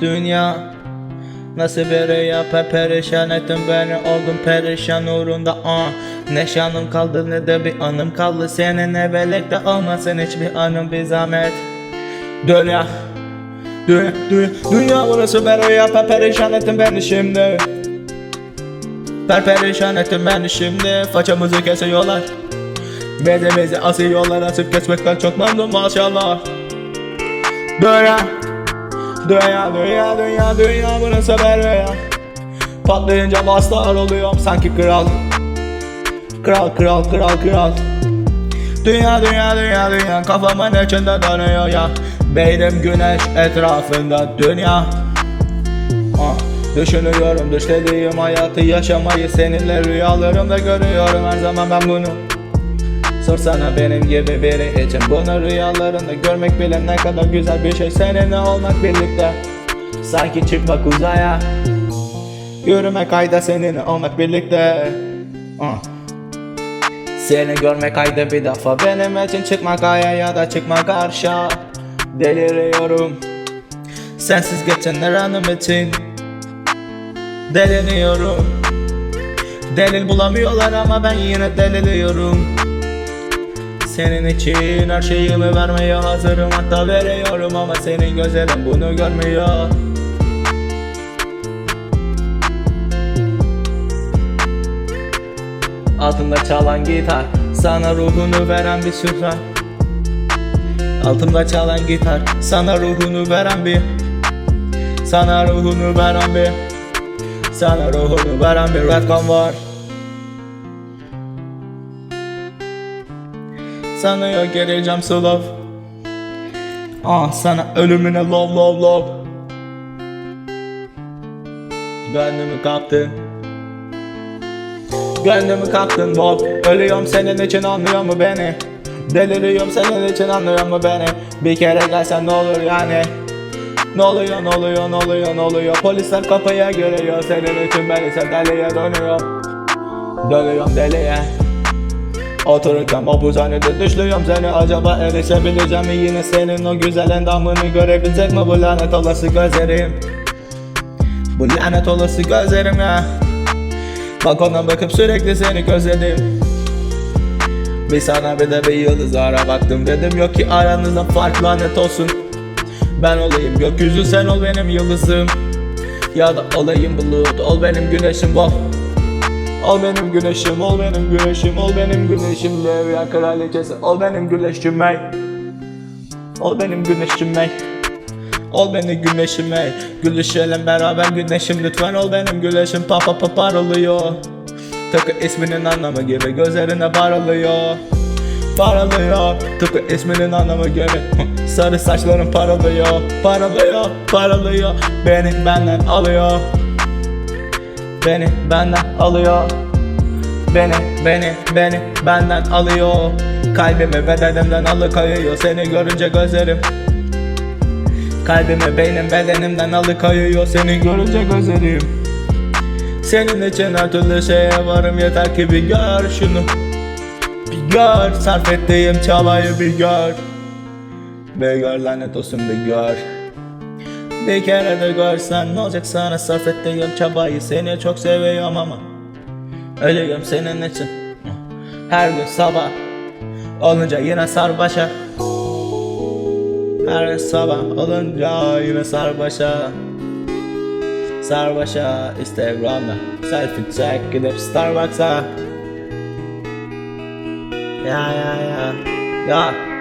dünya. Nasıl bir pe perişan ettin beni oldum perişan uğrunda. Ah Neşanım kaldı ne de bir anım kaldı. Seninle birlikte olmasın hiçbir anım bir zahmet. Dünya Dünya, dünya, dünya burası rüya pe perişan ettin beni şimdi. Per perişan ettin beni şimdi. Façamızı kesiyorlar. Beze beze asıyorlar asıp kesmekten çok memnun maşallah. Dünya Dünya dünya dünya dünya burası bir rüya Patlayınca baslar oluyorum sanki kral. Kral kral kral kral. Dünya dünya dünya dünya kafamın içinde dönüyor ya. Beynim güneş etrafında dünya. Ah, Düşünüyorum düşlediğim hayatı yaşamayı Seninle rüyalarımda görüyorum. Her zaman ben bunu Sorsana benim gibi biri için. Bunu rüyalarında görmek bile ne kadar güzel bir şey. Seninle olmak birlikte. Sanki çıkmak uzaya. Yürümek ayda seninle olmak birlikte. Ah. Seni görmek ayda bir defa. Benim için çıkmak aya ya da çıkmak arşa. Deliriyorum. Sensiz geçenler anım için. Deliniyorum. Delil bulamıyorlar ama ben yine deliliyorum Senin için her şeyimi vermeye hazırım? Hatta veriyorum ama senin gözlerin bunu görmüyor. Altında çalan gitar Sana ruhunu veren bir süper Altımda çalan gitar Sana ruhunu veren bir Sana ruhunu veren bir Sana ruhunu veren bir Redcon var Sana yok geleceğim slow Ah sana ölümüne love love love Gönlümü kaptın. Gönlümü kaptın Bob Ölüyorum senin için anlıyor mu beni? Deliriyorum senin için anlıyor mu beni? Bir kere gelsen ne olur yani? Ne oluyor ne oluyor ne oluyor ne oluyor? Polisler kapıya görüyor Senin için ben ise deliye dönüyorum. Dönüyorum deliye Otururken mapushanede düşlüyorum seni Acaba erişebileceğim mi? Yine senin o güzel endamını görebilecek mi? Bu lanet olası gözlerim. Bu lanet olası gözlerim ya. Bak ona bakıp sürekli seni gözledim. Bir sana bir de bir yıldızlara baktım. Dedim yok ki aranızda fark lanet olsun. Ben olayım gökyüzü sen ol benim yıldızım. Ya da olayım bulut ol benim güneşim wow. Ol benim güneşim, ol benim güneşim, ol benim güneşim. Levya kraliçesi, ol benim güneşim ey. Ol benim güneşim ey. Ol benim güneşim ey. Gülüşelim beraber güneşim lütfen. Ol benim güneşim Pa pa pa parlıyor. Tıpkı isminin anlamı gibi gözlerine parlıyor. Parlıyor Tıpkı isminin anlamı gibi. Sarı saçların parlıyor Parlıyor, parlıyor. Beni benden alıyor Beni benden alıyor. Beni, beni, beni benden alıyor. Kalbimi bedenimden alıkoyuyor. Seni görünce gözlerim Kalbimi beynim bedenimden alıkoyuyor. Seni görünce gözlerim Senin için her türlü şeye varım. Yeter ki bir gör şunu. Bir gör Sarf ettiğim çabayı bir gör. Bir gör lanet olsun bir gör bir kere de görsen ne olacak? Sana sarf ettiğim çabayı Seni çok seviyorum ama Ölüyorum senin için. Her gün sabah Olunca yine sar başa Her gün sabah olunca yine sar başa Sar başa Instagram'da Selfie çek gidip Starbucks'a. Ya ya ya. Ya